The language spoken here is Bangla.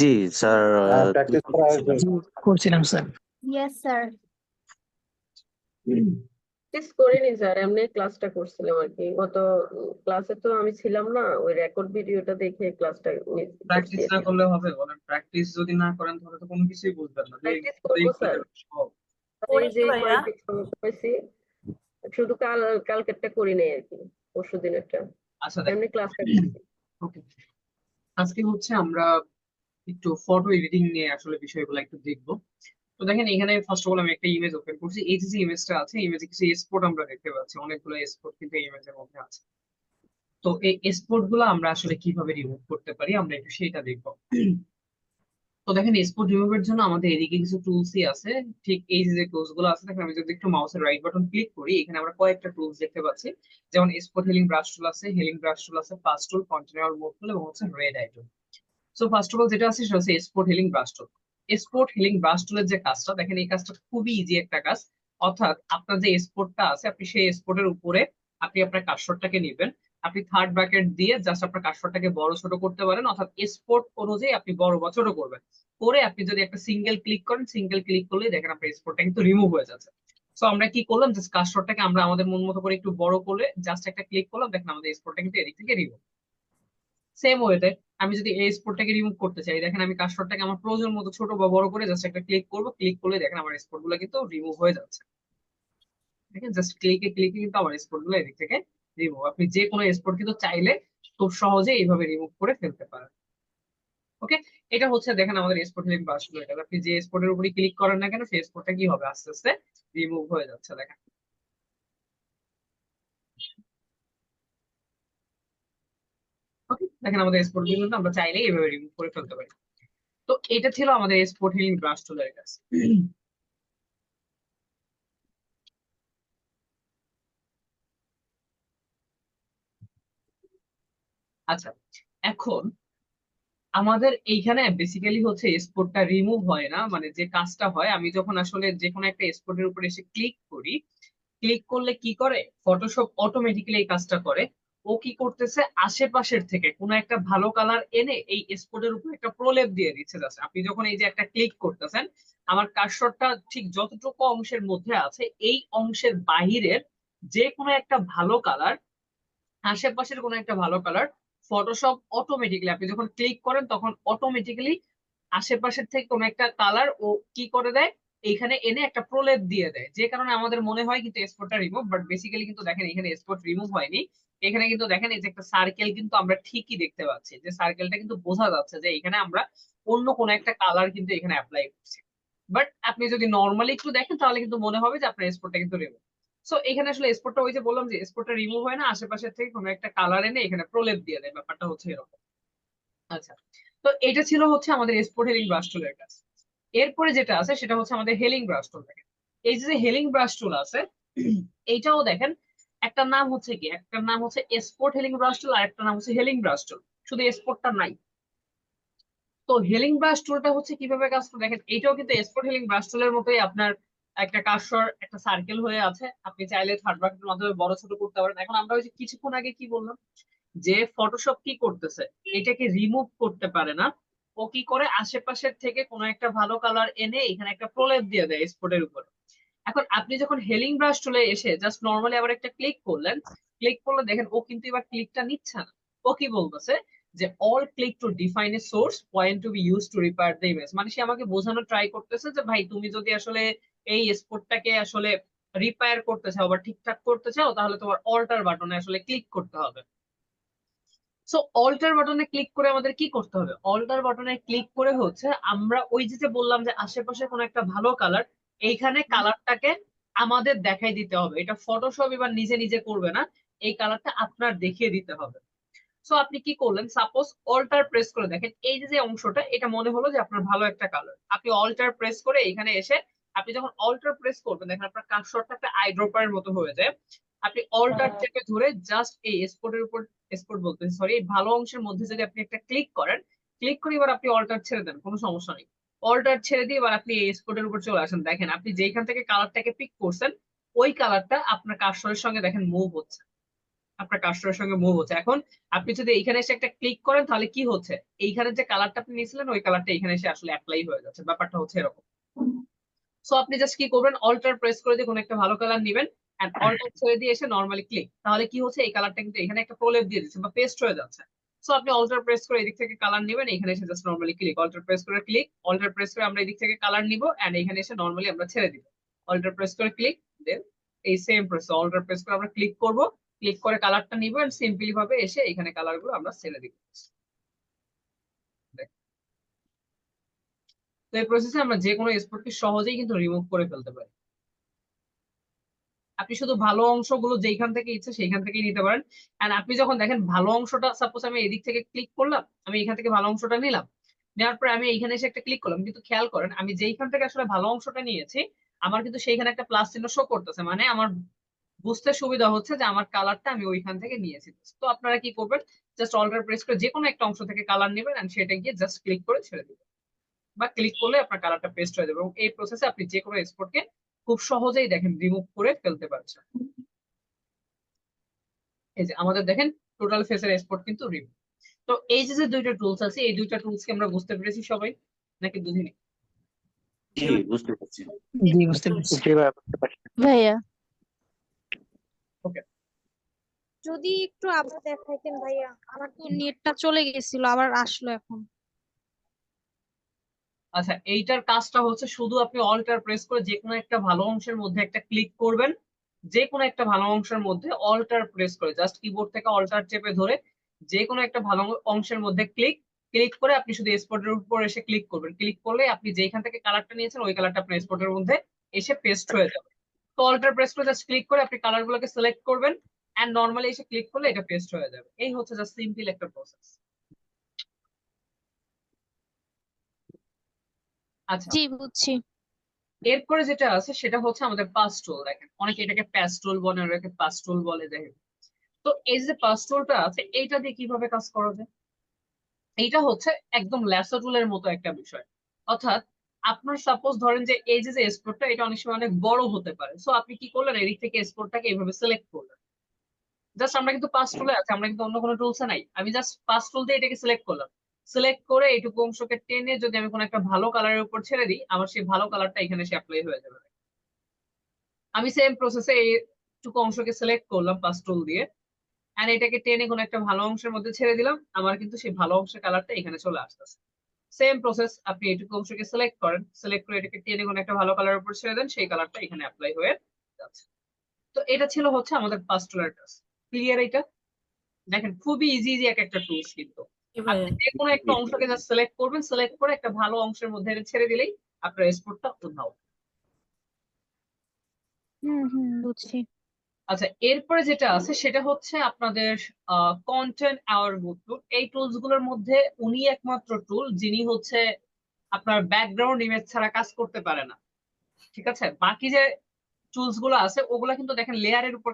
জি স্যার প্র্যাকটিস জি, করছিলাম স্যার। ইয়েস স্যার প্র্যাকটিস করিনি স্যার এমনি ক্লাসটা করছিলাম আর কি। গত ক্লাসে তো আমি ছিলাম না ওই রেকর্ড ভিডিওটা দেখে ক্লাসটা প্র্যাকটিস না করলে হবে বলেন। প্র্যাকটিস যদি না করেন তাহলে তো কোনো কিছুই বুঝবেন না। Practice sir. যে করেছি শুধু কাল কালকেরটা করি নাই আর কি পরশু দিনেরটা। আচ্ছা এমনি ক্লাসটা করছি। ওকে আজকে হচ্ছে আমরা একটু ফটো এডিটিং নিয়ে আসলে বিষয়গুলো একটু দেখব। তো দেখেন, এখানে ফার্স্ট অফ অল আমি একটা ইমেজ ওপেন করছি। এই যে ইমেজটা আছে ইমেজে কিছু এক্সপোর্ট আমরা দেখতে পাচ্ছি। অনেকগুলো এক্সপোর্ট কিন্তু ইমেজের মধ্যে আছে। তো এই এক্সপোর্টগুলো আমরা আসলে কীভাবে রিমুভ করতে পারি, আমরা একটু সেটা দেখব। তো দেখেন এক্সপোর্ট রিমুভের জন্য আমাদের এদিকে কিছু টুলসই আছে। ঠিক এই যে টুলসগুলো আছে, দেখেন, আমি যদি একটু মাউসের রাইট বাটন ক্লিক করি, এখানে আমরা কয়েকটা টুলস দেখতে পাচ্ছি। যেমন এক্সপোর্ট হেলিং ব্রাশ টুল আছে হেলিং ব্রাশ টুল আছে ফাস্ট টুল কন্টিনিউয়ার মুভ টুল এবং হচ্ছে red item so first of all যেটা আছে, সেটা হচ্ছে export healing brush tool healing brush টুলের যে কাজটা, দেখেন এই কাজটা খুবই ইজি একটা কাজ। অর্থাৎ আপনার যে এক্সপোর্টটা আছে, আপনি সেই এক্সপোর্টের উপরে আপনি আপনার কার্সরটাকে নেবেন। আপনি থার্ড ব্র্যাকেট দিয়ে জাস্ট আপনার কার্সরটাকে বড় ছোট করতে পারেন। অর্থাৎ এক্সপোর্ট অনুযায়ী আপনি বড় বা ছোট করবেন। করে আপনি যদি একটা সিঙ্গেল ক্লিক করেন সিঙ্গেল ক্লিক করলে দেখেন আপনার এক্সপোর্টটা কিন্তু রিমুভ হয়ে যাচ্ছে। সো আমরা কি করলাম? জাস্ট কার্সরটাকে আমরা আমাদের মন মতো করে একটু বড় করলে জাস্ট একটা ক্লিক করলাম, দেখেন আমাদের এক্সপোর্টটা কিন্তু এদিক থেকে রিমুভ সেম ওয়েতে আমি যদি এই এক্সপোর্টটাকে রিমুভ করতে চাই, দেখেন আমি কার্সরটাকে আমার প্রয়োজন মতো ছোট বা বড় করে জাস্ট একটা ক্লিক করব ক্লিক করলে দেখেন আমার এক্সপোর্টগুলো কিন্তু রিমুভ হয়ে যাচ্ছে। দেখেন জাস্ট ক্লিকে ক্লিকে কিন্তু আমার এক্সপোর্টগুলো এদিক থেকে রিমুভ আপনি যে কোনো এক্সপোর্ট কিন্তু চাইলে খুব সহজে এইভাবে রিমুভ করে ফেলতে পারেন। ওকে এটা হচ্ছে দেখেন আমাদের এক্সপোর্ট লিঙ্ক বাস আপনি যে এক্সপোর্টের উপরে ক্লিক করেন না কেন, সেই এক্সপোর্টটা কি হবে? আস্তে আস্তে রিমুভ হয়ে যাচ্ছে, দেখেন। ওকে দেখেন আমাদের এক্সপোর্ট কিন্তু আমরা চাইলেই এভাবে রিমুভ করে ফেলতে পারি। তো এটা ছিল আমাদের এক্সপোর্ট হিলিং ব্রাশ টুলের কাছে আচ্ছা এখন আমাদের এইখানে বেসিক্যালি হচ্ছে এক্সপোর্টটা রিমুভ হয় না মানে যে কাজটা হয় আমি যখন আসলে যে কোনো একটা এক্সপোর্টের উপরে এসে ক্লিক করি ক্লিক করলে কি করে? ফটোশপ অটোমেটিক্যালি এই কাজটা করে। ও কি করতেছে? আশেপাশের থেকে কোনো একটা ভালো কালার এনে এই এক্সপোর্টের উপর একটা প্রলেপ দিয়ে দিচ্ছে জাস্ট আপনি যখন এই যে একটা ক্লিক করতেছেন, আমার কার্সরটা ঠিক যতটুকু অংশের মধ্যে আছে, এই অংশের বাহিরের যে কোনো একটা ভালো কালার আশেপাশের কোনো একটা ভালো কালার ফটোশপ অটোমেটিক্যালি আপনি যখন ক্লিক করেন, তখন অটোমেটিক্যালি আশেপাশের থেকে কোনো একটা কালার ও কি করে দেয়? এইখানে এনে একটা প্রলেপ দিয়ে দেয়। যে কারণে আমাদের মনে হয় কিন্তু এক্সপোর্টটা রিমুভ বাট বেসিক্যালি কিন্তু দেখেন এখানে এক্সপোর্ট রিমুভ হয়নি। এখানে কিন্তু দেখেন এই যে একটা সার্কেল কিন্তু আমরা ঠিকই দেখতে পাচ্ছি, যে সার্কেলটা কিন্তু বোঝা যাচ্ছে যে এখানে আমরা অন্য কোনো একটা কালার কিন্তু এখানে অ্যাপ্লাই করছি। বাট আপনি যদি নর্মালি একটু দেখেন, তাহলে কিন্তু মনে হবে যে আপনার এক্সপোর্টটা কিন্তু রিমুভ সো এখানে আসলে এক্সপোর্টটা ওই যে বললাম যে এক্সপোর্টটা রিমুভ হয় না, আশেপাশের থেকে কোনো একটা কালার এনে এখানে প্রলেপ দিয়ে দেয়, ব্যাপারটা হচ্ছে এরকম। আচ্ছা তো এটা ছিল হচ্ছে আমাদের এক্সপোর্ট হেলিং ব্রাশ টুলের কাজ। এরপরে যেটা আছে সেটা হচ্ছে আমাদের হেলিং ব্রাশ টুল দেখেন। এই যে হেলিং ব্রাশ টুল আছে, এইটাও দেখেন, একটা নাম হচ্ছে কি? একটা নাম হচ্ছে এক্সপোর্ট হেলিং ব্রাশ টুল আর একটা নাম হচ্ছে হেলিং ব্রাশ টুল শুধু এক্সপোর্টটা নাই। তো হেলিং ব্রাশ টুলটা হচ্ছে কীভাবে কাজ করে? দেখেন, এইটাও কিন্তু এক্সপোর্ট হেলিং ব্রাশ টুলের মতোই আপনার একটা কার্সর একটা সার্কেল হয়ে আছে। আপনি চাইলে থার্ড ব্র্যাকেটের মাধ্যমে বড় ছোট করতে পারেন। এখন আমরা ওই যে কিছুক্ষণ আগে কি বললাম? যে ফটোশপ কি করতেছে, এটাকে রিমুভ করতে পারে না। ও কি করে আশেপাশের থেকে কোনো একটা ভালো কালার এনে এখানে একটা প্রলেপ দিয়ে দেয় স্পটের উপরে। এখন আপনি যখন হেলিং ব্রাশ চলে এসে জাস্ট নর্মালি আবার একটা ক্লিক করলেন ক্লিক করলে দেখেন ও কিন্তু এবার ক্লিকটা নিচ্ছে না। ও কি বলতেছে? যে all click to define a source point to be use to repair the image মানে সে আমাকে বোঝানো ট্রাই করতেছে যে ভাই তুমি যদি আসলে এই স্পোর্টটাকে আসলে রিপেয়ার করতে চাও বা ঠিকঠাক করতে চাও, তাহলে তোমার অল্টার বাটনে আসলে ক্লিক করতে হবে। সো অল্টার বাটনে ক্লিক করে আমাদের কি করতে হবে? অল্টার বাটনে ক্লিক করে হচ্ছে আমরা ওই যে বললাম যে আশেপাশে কোনো একটা ভালো কালার এইখানে কালারটাকে আমাদের দেখাই দিতে হবে। এটা ফটোশপ এবার নিজে নিজে করবে না এই কালারটা আপনার দেখিয়ে দিতে হবে। সো আপনি কি করলেন? সাপোজ অল্টার প্রেস করে দেখেন এই যে অংশটা এটা মনে হলো যে আপনার ভালো একটা কালার আপনি অল্টার প্রেস করে এখানে এসে আপনি যখন অল্টার প্রেস করবেন দেখেন আপনার কার্সরটা একটা আইড্রপারের মতো হয়ে যায়। আপনি অল্টার থেকে ধরে জাস্ট এই এক্সপোর্টের উপর এক্সপোর্ট বলতে সরি এই ভালো অংশের মধ্যে যদি আপনি একটা ক্লিক করেন ক্লিক করে এবার আপনি অল্টার ছেড়ে দেন, কোনো সমস্যা নেই। অল্টার ছেড়ে দিয়ে এবার আপনি এক্সপোর্টের উপর চলে আসেন। দেখেন, আপনি যেখান থেকে কালারটাকে পিক করছেন, ওই কালারটা আপনার কার্সরের সঙ্গে দেখেন মুভ হচ্ছে। আপনার কাস্টমারের সঙ্গে মুভ হচ্ছে। এখন আপনি যদি এইখানে এসে একটা ক্লিক করেন, তাহলে কি হচ্ছে? এইখানে যে কালারটা আপনি নিয়েছিলেন, ওই কালারটা এখানে এসে আসলে অ্যাপ্লাই হয়ে যাচ্ছে। ব্যাপারটা হচ্ছে এরকম। সো আপনি জাস্ট কি করবেন? অল্টার প্রেস করে দিয়ে কোনো একটা ভালো কালার নেবেন। এন্ড অল্টার ছেড়ে দিয়ে এসে নর্মালি ক্লিক তাহলে কি হচ্ছে? এই কালারটা কিন্তু এখানে একটা প্রলেপ দিয়ে দিচ্ছে বা পেস্ট হয়ে যাচ্ছে। সো আপনি অল্টার প্রেস করে এদিক থেকে কালার নেবেন, এখানে এসে just normally click alter press করে ক্লিক অল্টার প্রেস করে আমরা এদিক থেকে কালার নিব এন্ড এখানে এসে নর্মালি আমরা ছেড়ে দিব। অল্টার প্রেস করে ক্লিক দেন এই সেম প্রেস অল্টার প্রেস করে আমরা ক্লিক করব ক্লিক করে কালারটা নিব এন্ড সিম্পলি ভাবে এসে এখানে কালারগুলো আমরা ছেড়ে দিব। তো এই প্রসেসে আমরা যে কোনো স্পটকে সহজেই কিন্তু রিমুভ করে ফেলতে পারি। আপনি শুধু ভালো অংশগুলো যেখান থেকে ইচ্ছে সেইখান থেকেই নিতে পারেন। এন্ড আপনি যখন দেখেন ভালো অংশটা সাপোজ আমি এদিক থেকে ক্লিক করলাম, আমি এখান থেকে ভালো অংশটা নিলাম, নেওয়ার পরে আমি এইখানে এসে একটা ক্লিক করলাম। কিন্তু খেয়াল করেন, আমি যেইখান থেকে আসলে ভালো অংশটা নিয়েছি, আমার কিন্তু সেইখানে একটা প্লাস চিহ্ন শো করতেছে। মানে আমার বুঝতে সুবিধা হচ্ছে যে আমার কালারটা আমি ওইখান থেকে নিয়েছি। তো আপনারা কি করবেন? জাস্ট অল্টার প্রেস করে যে কোনো একটা অংশ থেকে কালার নেবেন এন্ড সেটা গিয়ে জাস্ট ক্লিক করে ছেড়ে দিবেন। বা ক্লিক করলে আপনার কালারটা পেস্ট হয়ে যাবে। এবং এই প্রসেসে আপনি যে কোনো এক্সপোর্টকে খুব সহজেই দেখেন রিমুভ করে ফেলতে পারছেন। এই যে আমাদের দেখেন টোটাল ফেসের এক্সপোর্ট কিন্তু রিমুভ তো এই যে যে দুইটা টুলস আছে এই দুইটা টুলস কি আমরা বুঝতে পেরেছি সবাই? নাকি বুঝিনি? বুঝতে পারছি। জি বুঝতে পারছি। ভাইয়া বুঝতে যদি একটু আবার দেখাইতেন ভাইয়া আমার তো নেটটা চলে গেছিল আবার আসলো এখন। আচ্ছা এইটার কাজটা হচ্ছে শুধু আপনি অল্টার প্রেস করে যে কোনো একটা ভালো অংশের মধ্যে একটা ক্লিক করবেন যে কোনো একটা ভালো অংশের মধ্যে অল্টার প্রেস করে জাস্ট কিবোর্ড থেকে অল্টার চেপে ধরে যে কোনো একটা ভালো অংশের মধ্যে ক্লিক ক্লিক করে আপনি শুধু এক্সপোর্টের উপর এসে ক্লিক করবেন। ক্লিক করলে আপনি যেখান থেকে কালারটা নিয়েছেন, ওই কালারটা আপনার এক্সপোর্টের মধ্যে এসে পেস্ট হয়ে যাবে। তো অল্টার প্রেস করে জাস্ট ক্লিক করে আপনি কালার গুলোকে সিলেক্ট করবেন এন্ড নর্মালি এসে ক্লিক করলে এটা পেস্ট হয়ে যাবে। এই হচ্ছে জাস্ট সিম্পল একটা প্রসেস আচ্ছা। জি বুঝছি। এরপরে যেটা আছে সেটা হচ্ছে আমাদের পাস্টুল দেখেন। অনেকে এটাকে প্যাস্টুল বলে অনেকে পাস্টুল বলে দেখেন। তো এই যে পাস্টুলটা আছে এইটা দিয়ে কীভাবে কাজ করা যায়? এইটা হচ্ছে একদম ল্যাসো টুলের মতো একটা বিষয়। অর্থাৎ আপনার সাপোজ ধরেন যে এই যে যে এক্সপোর্টটা এটা অনেক সময় অনেক বড় হতে পারে। সো আপনি কি করলেন? এদিক থেকে এক্সপোর্টটাকে এইভাবে সিলেক্ট করলেন। জাস্ট আমরা কিন্তু পাস টুলে আছে আমরা কিন্তু অন্য কোনো টুলসে নাই। আমি জাস্ট পাস টুল দিয়ে এটাকে সিলেক্ট করলাম। সিলেক্ট করে এইটুকু অংশকে টেনে যদি আমি কোনো একটা ভালো কালারের উপর ছেড়ে দিই, আমার সেই ভালো কালারটা এখানে এসে অ্যাপ্লাই হয়ে যাবে। আমি সেম প্রসেসে এইটুকু অংশকে সিলেক্ট করলাম পাস টুল দিয়ে আর এটাকে টেনে কোনো একটা ভালো অংশের মধ্যে ছেড়ে দিলাম, আমার কিন্তু সেই ভালো অংশের কালারটা এখানে চলে আসতেছে। সেম প্রসেস আপনি এইটুকু অংশকে সিলেক্ট করেন সিলেক্ট করে এটাকে টেনে কোনো একটা ভালো কালারের উপর ছেড়ে দেন, সেই কালারটা এখানে অ্যাপ্লাই হয়ে যাচ্ছে। তো এটা ছিল হচ্ছে আমাদের পাস্টুলার টাস্ক ক্লিয়ার এটা দেখেন, খুবই ইজি ইজি এক একটা টুলস কিন্তু। আপনি যে কোনো একটা অংশকে জাস্ট সিলেক্ট করবেন সিলেক্ট করে একটা ভালো অংশের মধ্যে ছেড়ে দিলেই আপনার এক্সপোর্টটা উদ্ধাও হুম হুম বুঝছি। আচ্ছা এরপরে যেটা আছে সেটা হচ্ছে আপনাদের কন্টেন্ট আওয়ার টুল এই টুলসগুলোর মধ্যে উনি একমাত্র টুল যিনি হচ্ছে আপনার ব্যাকগ্রাউন্ড ইমেজ ছাড়া কাজ করতে পারে না। ঠিক আছে? বাকি যে টুলসগুলো আছে ওগুলা কিন্তু দেখেন লেয়ারের উপর